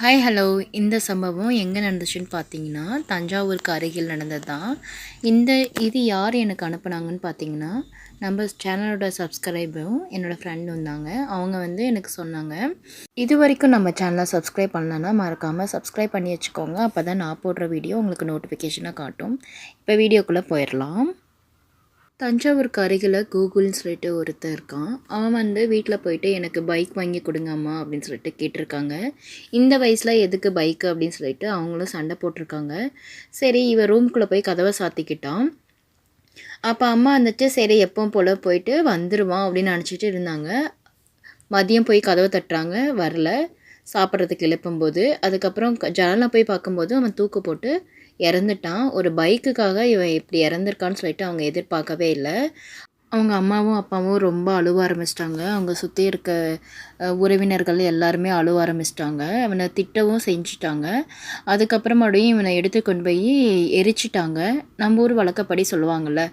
Hi hello இந்த சம்பவம் எங்கே நடந்துச்சுன்னு பார்த்தீங்கன்னா தஞ்சாவூருக்கு அருகில் நடந்தது தான் இந்த இது யார் எனக்கு அனுப்புனாங்கன்னு பார்த்தீங்கன்னா நம்ம சேனலோட சப்ஸ்கிரைபரும் என்னோடய ஃப்ரெண்டும் இருந்தாங்க அவங்க வந்து எனக்கு சொன்னாங்க இது வரைக்கும் நம்ம சேனலை சப்ஸ்கிரைப் பண்ணலன்னா மறக்காமல் சப்ஸ்கிரைப் பண்ணி வச்சுக்கோங்க. அப்போ தான் நான் போடுற வீடியோ உங்களுக்கு நோட்டிஃபிகேஷனாக காட்டும். இப்போ வீடியோக்குள்ளே போயிடலாம். தஞ்சாவூருக்கு அருகில் கூகுள்னு சொல்லிட்டு ஒருத்தன் இருக்கான். அவன் வந்து வீட்டில் போயிட்டு எனக்கு பைக் வாங்கி கொடுங்க அம்மா அப்படின்னு சொல்லிட்டு கேட்டிருக்காங்க. இந்த வயசில் எதுக்கு பைக்கு அப்படின்னு சொல்லிட்டு அவங்களும் சண்டை போட்டிருக்காங்க. சரி இவன் ரூம்குள்ளே போய் கதவை சாத்திக்கிட்டான். அப்போ அம்மா வந்துட்டு சரி எப்போ போல் போயிட்டு வந்துடுவான் அப்படின்னு நினச்சிட்டு இருந்தாங்க. மதியம் போய் கதவை தட்டுறாங்க. வரல. சாப்பிட்றதுக்கு எழுப்பும்போது அதுக்கப்புறம் ஜனலாம் போய் பார்க்கும்போது அவன் தூக்கு போட்டு இறந்துட்டான். ஒரு பைக்குக்காக இவன் இப்படி இறந்துருக்கான்னு சொல்லிட்டு அவங்க எதிர்பார்க்கவே இல்லை. அவங்க அம்மாவும் அப்பாவும் ரொம்ப அழுவ ஆரம்பிச்சிட்டாங்க. அவங்க சுற்றி இருக்க உறவினர்கள் எல்லாருமே அழுவ ஆரம்பிச்சிட்டாங்க. அவனை திட்டவும் செஞ்சிட்டாங்க. அதுக்கப்புறம் மறுபடியும் இவனை எடுத்து கொண்டு போய் எரிச்சிட்டாங்க. நம்ம ஊர் வழக்கப்படி சொல்லுவாங்கள்ல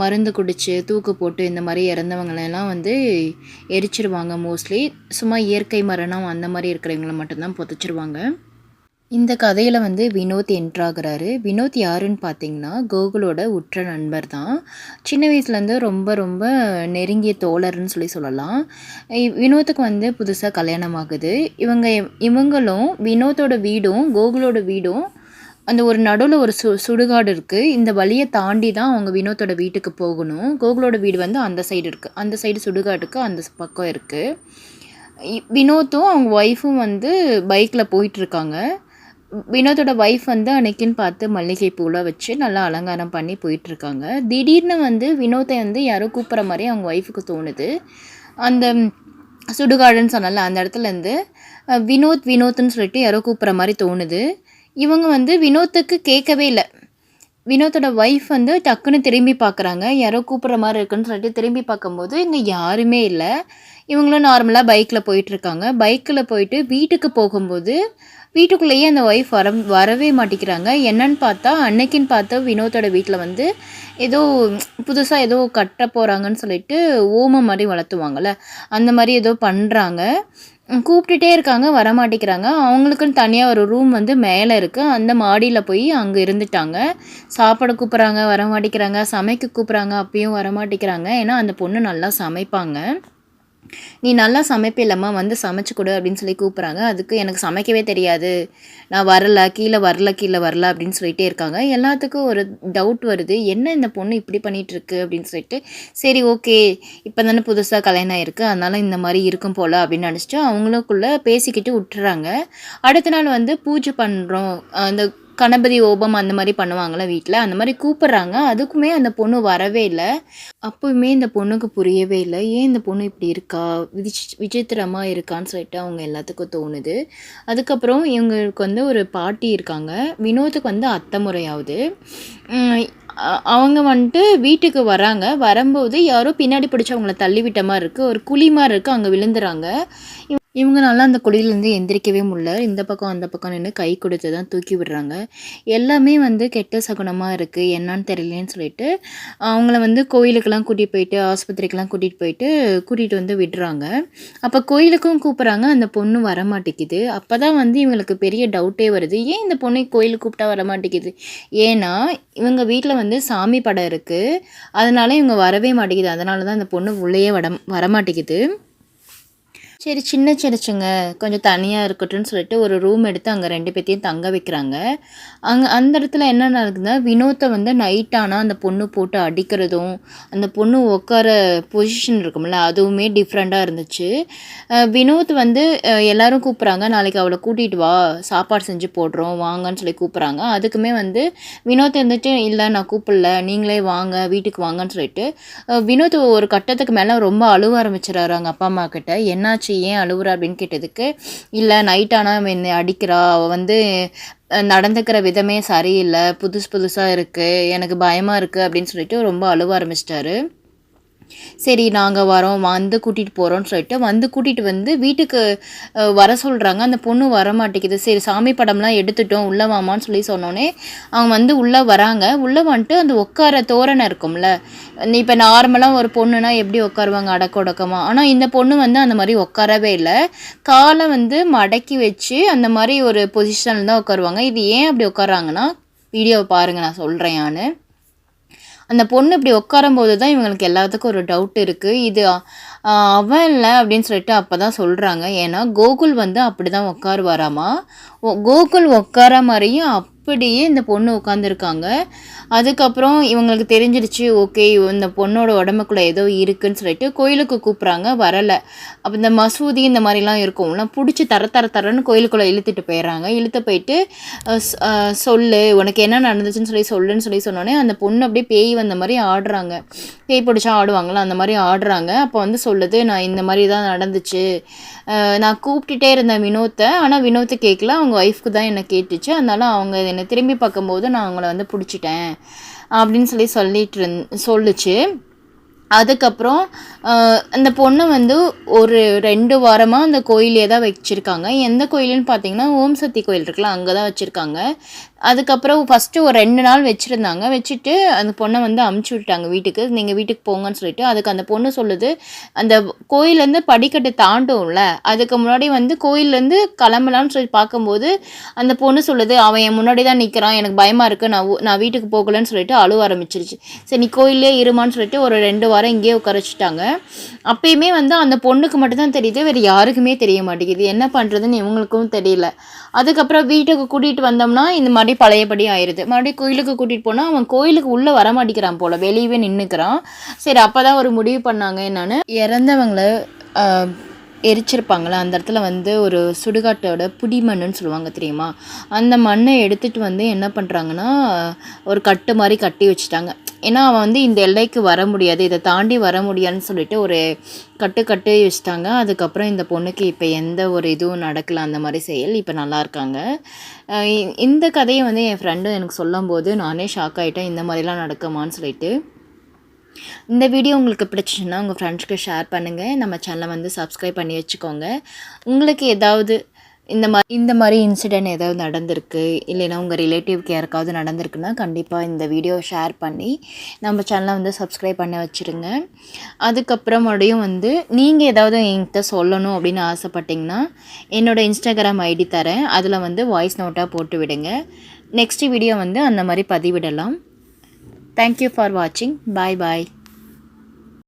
மருந்து குடிச்சு தூக்கு போட்டு இந்த மாதிரி இறந்தவங்களெல்லாம் வந்து எரிச்சிருவாங்க மோஸ்ட்லி சும்மா இயற்கை மரணம் அந்த மாதிரி இருக்கிறவங்கள மட்டும்தான் புதைச்சிருவாங்க. இந்த கதையில் வந்து வினோத் என்ட்ராகிறாரு வினோத் யாருன்னு பார்த்தீங்கன்னா கோகுலோட உற்ற நண்பர் தான். சின்ன வயசுலேருந்து ரொம்ப ரொம்ப நெருங்கிய தோழர்னு சொல்லி சொல்லலாம். வினோத்துக்கு வந்து புதுசாக கல்யாணம் ஆகுது இவங்க இவங்களும் வினோத்தோட வீடும் கோகுலோட வீடும் அந்த ஒரு நடுவில் ஒரு சு சுடுகாடு இருக்குது இந்த வழியை தாண்டி தான் அவங்க வினோத்தோட வீட்டுக்கு போகணும். கோகுலோட வீடு வந்து அந்த சைடு இருக்குது அந்த சைடு சுடுகாட்டுக்கு அந்த பக்கம் இருக்குது வினோத்தும் அவங்க ஒய்ஃபும் வந்து பைக்கில் போயிட்டுருக்காங்க வினோதோட ஒய்ஃப் வந்து அன்னைக்குன்னு பார்த்து மல்லிகை பூலாம் வச்சு நல்லா அலங்காரம் பண்ணி போயிட்டுருக்காங்க. திடீர்னு வந்து வினோத்தை வந்து யாரோ கூப்பிட்ற மாதிரி அவங்க ஒய்ஃபுக்கு தோணுது. அந்த சுடுகாடுன்னு சொன்னால அந்த இடத்துலேருந்து வினோத் வினோத்னு சொல்லிட்டு யாரோ கூப்பிட்ற மாதிரி தோணுது. இவங்க வந்து வினோத்துக்கு கேட்கவே இல்லை. வினோத்தோட ஒய்ஃப் வந்து டக்குன்னு திரும்பி பார்க்குறாங்க. யாரோ கூப்பிட்ற மாதிரி இருக்குன்னு சொல்லிட்டு திரும்பி பார்க்கும்போது இங்கே யாருமே இல்லை. இவங்களும் நார்மலாக பைக்கில் போயிட்டுருக்காங்க. பைக்கில் போயிட்டு வீட்டுக்கு போகும்போது வீட்டுக்குள்ளேயே அந்த ஒய்ஃப் வர வரவே மாட்டேங்கிறாங்க என்னன்னு பார்த்தா அன்னைக்குன்னு பார்த்தா வினோத்தோட வீட்டில் வந்து ஏதோ புதுசாக ஏதோ கட்ட போகிறாங்கன்னு சொல்லிட்டு ஓமம் மாதிரி வளர்த்துவாங்கள்ல அந்த மாதிரி ஏதோ பண்ணுறாங்க கூப்பிட்டுட்டே இருக்காங்க வர மாட்டேங்கிறாங்க. அவங்களுக்குன்னு தனியாக ஒரு ரூம் வந்து மேலே இருக்குது அந்த மாடியில் போய் அங்கே இருந்துட்டாங்க. சாப்பிட கூப்பிட்றாங்க வர மாட்டேங்கிறாங்க. சமைக்க கூப்பிட்றாங்க அப்பயும் வர மாட்டேங்கிறாங்க. ஏன்னா அந்த பொண்ணு நல்லா சமைப்பாங்க. நீ நல்லா சமைப்பில்லம்மா வந்து சமைச்சு கொடு அப்படின்னு சொல்லி கூப்பிட்றாங்க. அதுக்கு எனக்கு சமைக்கவே தெரியாது. நான் வரல கீழே வரல கீழே வரல அப்படின்னு சொல்லிகிட்டே இருக்காங்க. எல்லாத்துக்கும் ஒரு டவுட் வருது. என்ன இந்த பொண்ணு இப்படி பண்ணிகிட்ருக்கு அப்படின்னு சொல்லிட்டு சரி ஓகே இப்போ தானே புதுசாக கல்யாணம் ஆயிருக்கு. அதனால் இந்த மாதிரி இருக்கும் போல் அப்படின்னு நினச்சிட்டு அவங்களுக்குள்ளே பேசிக்கிட்டு விட்டுறாங்க. அடுத்த நாள் வந்து பூஜை பண்ணுறோம் அந்த கணபதி ஓபம் அந்த மாதிரி பண்ணுவாங்களா வீட்டில் அந்த மாதிரி கூப்பிட்றாங்க. அதுக்குமே அந்த பொண்ணு வரவே இல்லை. அப்போவுமே இந்த பொண்ணுக்கு புரியவே இல்லை. ஏன் இந்த பொண்ணு இப்படி இருக்கா? விச் விசித்திரமாக இருக்கான்னு சொல்லிட்டு அவங்க எல்லாத்துக்கும் தோணுது. அதுக்கப்புறம் இவங்களுக்கு வந்து ஒரு பாட்டி இருக்காங்க. வினோத்துக்கு வந்து அத்தை முறையாவது. அவங்க வந்துட்டு வீட்டுக்கு வராங்க. வரும்போது யாரோ பின்னாடி பிடிச்சி அவங்கள தள்ளி விட்ட மாதிரி இருக்குது ஒரு குழி மாதிரி இருக்குது அங்கே விழுந்துறாங்க. இவங்கனால அந்த குழியிலேருந்து எந்திரிக்கவே முடியல. இந்த பக்கம் அந்த பக்கம் நின்று கை கொடுத்து தான் தூக்கி விடுறாங்க. எல்லாமே வந்து கெட்ட சகுனமாக இருக்குது என்னன்னு தெரியலேன்னு சொல்லிட்டு அவங்கள வந்து கோயிலுக்கெல்லாம் கூட்டிகிட்டு போயிட்டு ஆஸ்பத்திரிக்கெலாம் கூட்டிகிட்டு போயிட்டு கூட்டிகிட்டு வந்து விடுறாங்க. அப்போ கோயிலுக்கும் கூப்பிட்றாங்க. அந்த பொண்ணு வர மாட்டேங்குது அப்போ தான் வந்து இவங்களுக்கு பெரிய டவுட்டே வருது. ஏன் இந்த பொண்ணை கோயிலுக்கு கூப்பிட்டா வர மாட்டேங்குது ஏன்னா இவங்க வீட்டில் வந்து சாமி படம் இருக்குது அதனால இவங்க வரவே மாட்டேங்குது. அதனால தான் அந்த பொண்ணு உள்ளேயே வட வரமாட்டேங்குது. சரி சின்ன சின்னச்சுங்க. கொஞ்சம் தனியாக இருக்கட்டும்னு சொல்லிட்டு ஒரு ரூம் எடுத்து அங்கே ரெண்டு பேர்த்தையும் தங்க வைக்கிறாங்க. அங்கே அந்த இடத்துல என்ன நடக்குதுன்னா வினோத்தை வந்து நைட் ஆனால் அந்த பொண்ணு போட்டு அடிக்கிறதும் அந்த பொண்ணு உட்கார பொசிஷன் இருக்கும்ல அதுவுமே டிஃப்ரெண்ட்டாக இருந்துச்சு. வினோத் வந்து எல்லோரும் கூப்பிட்றாங்க நாளைக்கு அவளை கூட்டிகிட்டு வா சாப்பாடு செஞ்சு போடுறோம் வாங்கன்னு சொல்லி கூப்பிட்றாங்க. அதுக்குமே வந்து வினோத் இருந்துட்டு இல்லை நான் கூப்பிடல நீங்களே வாங்க வீட்டுக்கு வாங்கன்னு சொல்லிட்டு. வினோத் ஒரு கட்டத்துக்கு மேலே ரொம்ப அழுவ ஆரம்பிச்சிடறாரு அவங்க அப்பா அம்மா கிட்ட. என்னாச்சு? ஏன் அழுவுறா அப்படின்னு கேட்டதுக்கு இல்லை நைட் ஆனால் என்னை அடிக்கிறா. அவள் வந்து நடந்துக்கிற விதமே சரியில்லை. புதுசு புதுசாக இருக்குது எனக்கு பயமாக இருக்குது அப்படின்னு சொல்லிட்டு ரொம்ப அழுவ ஆரம்பிச்சிட்டாரு. சரி நாங்கள் வரோம் வந்து கூட்டிகிட்டு போகிறோம்னு சொல்லிட்டு வந்து கூட்டிகிட்டு வந்து வீட்டுக்கு வர சொல்கிறாங்க அந்த பொண்ணு வர மாட்டேங்குது சரி சாமி படம்லாம் எடுத்துட்டோம் உள்ளே வாமான்னு சொல்லி சொன்னோன்னே அவங்க வந்து உள்ளே வராங்க. உள்ளே வந்துட்டு அந்த உட்கார தோரணை இருக்கும்ல. இப்போ நார்மலாக ஒரு பொண்ணுனா எப்படி உட்காருவாங்க அடக்க உடக்கமாக ஆனால் இந்த பொண்ணு வந்து அந்த மாதிரி உட்காரவே இல்லை. காலை வந்து மடக்கி வச்சு அந்த மாதிரி ஒரு பொசிஷனில் தான் உட்காருவாங்க. இது ஏன் அப்படி உட்காராங்கன்னா வீடியோவை பாருங்கள் நான் சொல்கிறேன் நான் அந்த பொண்ணு இப்படி உட்காரும்போது தான் இவங்களுக்கு எல்லாத்துக்கும் ஒரு டவுட் இருக்குது இது அவன் இல்லை அப்படின்னு சொல்லிட்டு அப்போ தான் சொல்கிறாங்க ஏன்னா கோகுல் வந்து அப்படி தான் உட்காருவாராமா? ஓ- கோகுல் உட்கார மாதிரியும் அப்படியே இந்த பொண்ணு உட்காந்துருக்காங்க அதுக்கப்புறம் இவங்களுக்கு தெரிஞ்சிருச்சு ஓகே இந்த பொண்ணோட உடம்புக்குள்ளே ஏதோ இருக்குன்னு சொல்லிட்டு கோயிலுக்கு கூப்பிட்றாங்க வரலை. அப்போ இந்த மசூதி இந்த மாதிரிலாம் இருக்கும்ல பிடிச்சி தர தர தரன்னு கோயிலுக்குள்ளே இழுத்துட்டு போயிடுறாங்க. இழுத்து போயிட்டு சொல்லு உனக்கு என்ன நடந்துச்சுன்னு சொல்லி சொல்லுன்னு சொல்லி சொன்னோடனே அந்த பொண்ணு அப்படியே பேய் வந்த மாதிரி ஆடுறாங்க. பேய் பிடிச்சா ஆடுவாங்களா அந்த மாதிரி ஆடுறாங்க. அப்போ வந்து சொல்லுது நான் இந்த மாதிரி தான் நடந்துச்சு. நான் கூப்பிட்டுட்டே இருந்தேன் வினோத்தை. ஆனால் வினோத்தை கேட்கல அவங்க ஒய்ஃப்க்கு தான் என்னை கேட்டுச்சு. அதனால அவங்க என்னை திரும்பி பார்க்கும்போது நான் அவங்கள வந்து பிடிச்சிட்டேன். அப்படின்னு சொல்லி சொல்லிட்டு இருந் சொல்லுச்சு. அதுக்கப்புறம் அந்த பொண்ணை வந்து ஒரு ரெண்டு வாரமாக அந்த கோயிலே தான் வச்சுருக்காங்க. எந்த கோயிலுன்னு பார்த்தீங்கன்னா ஓம் சக்தி கோயில் இருக்குல்ல அங்கே தான் வச்சுருக்காங்க. அதுக்கப்புறம் ஃபஸ்ட்டு ஒரு ரெண்டு நாள் வச்சுருந்தாங்க. வச்சுட்டு அந்த பொண்ணை வந்து அமுச்சு விட்டாங்க வீட்டுக்கு. நீங்கள் வீட்டுக்கு போங்கன்னு சொல்லிட்டு அதுக்கு அந்த பொண்ணு சொல்லுது. அந்த கோயிலேருந்து படிக்கட்டு தாண்டும்ல அதுக்கு முன்னாடி வந்து கோயிலேருந்து கிளம்பலான்னு சொல்லி பார்க்கும்போது அந்த பொண்ணு சொல்லுது அவன் என் முன்னாடி தான் நிற்கிறான் எனக்கு பயமாக இருக்குது நான் நான் வீட்டுக்கு போகலன்னு சொல்லிட்டு அழுவ ஆரம்பிச்சிருச்சு. சரி நீ கோயிலே இருமான்னு சொல்லிட்டு ஒரு ரெண்டு வாரம் இங்கேயே உட்காரச்சிட்டாங்க அப்பயுமே வந்து அந்த பொண்ணுக்கு மட்டும்தான் தெரியுது. வேறு யாருக்குமே தெரிய மாட்டேங்குது. என்ன பண்ணுறதுன்னு இவங்களுக்கும் தெரியல. அதுக்கப்புறம் வீட்டுக்கு கூட்டிகிட்டு வந்தோம்னா இந்த மாதிரி மறுபடியும் பழையபடி ஆயிடுது மறுபடியும் கோயிலுக்கு கூட்டிகிட்டு போனால் அவன் கோயிலுக்கு உள்ளே வர மாட்டேங்கிறான் போல். வெளியவே நின்றுக்கிறான் சரி அப்போ தான் ஒரு முடிவு பண்ணாங்க என்னன்னு. இறந்தவங்கள எரிச்சிருப்பாங்களே? அந்த இடத்துல வந்து ஒரு சுடுகாட்டோட புடி மண்ணுன்னு சொல்லுவாங்க தெரியுமா? அந்த மண்ணை எடுத்துகிட்டு வந்து என்ன பண்ணுறாங்கன்னா ஒரு கட்டு மாதிரி கட்டி வச்சுட்டாங்க. ஏன்னா அவன் வந்து இந்த எல்லைக்கு வர முடியாது இதை தாண்டி வர முடியாதுன்னு சொல்லிட்டு ஒரு கட்டு கட்டு வச்சுட்டாங்க அதுக்கப்புறம் இந்த பொண்ணுக்கு இப்போ எந்த ஒரு இதுவும் நடக்கல அந்த மாதிரி செயல். இப்போ நல்லா இருக்காங்க. இ- இந்த கதையை வந்து என் ஃப்ரெண்டு எனக்கு சொல்லும்போது நானே ஷாக் ஆகிட்டேன் இந்த மாதிரிலாம் நடக்குமான்னு சொல்லிட்டு. இந்த வீடியோ உங்களுக்கு பிடிச்சிச்சுன்னா உங்கள் ஃப்ரெண்ட்ஸ்க்கு ஷேர் பண்ணுங்கள் நம்ம சேனலை வந்து சப்ஸ்கிரைப் பண்ணி வச்சுக்கோங்க. உங்களுக்கு ஏதாவது இந்த மாதிரி இந்த மாதிரி இன்சிடெண்ட் ஏதாவது நடந்திருக்கு இல்லைன்னா உங்கள் ரிலேட்டிவ்க்கு யாருக்காவது நடந்திருக்குன்னா கண்டிப்பாக இந்த வீடியோ ஷேர் பண்ணி நம்ம சேனலை வந்து சப்ஸ்கிரைப் பண்ண வச்சுருங்க. அதுக்கப்புறம் மறுபடியும் வந்து நீங்கள் ஏதாவது என்கிட்ட சொல்லணும் அப்படின்னு ஆசைப்பட்டீங்கன்னா என்னோடய இன்ஸ்டாகிராம் ஐடி தரேன். அதில் வந்து வாய்ஸ் நோட்டாக போட்டு விடுங்க. நெக்ஸ்ட் வீடியோ வந்து அந்த மாதிரி பதிவிடலாம். தேங்க்யூ ஃபார் வாட்சிங் பாய் பாய்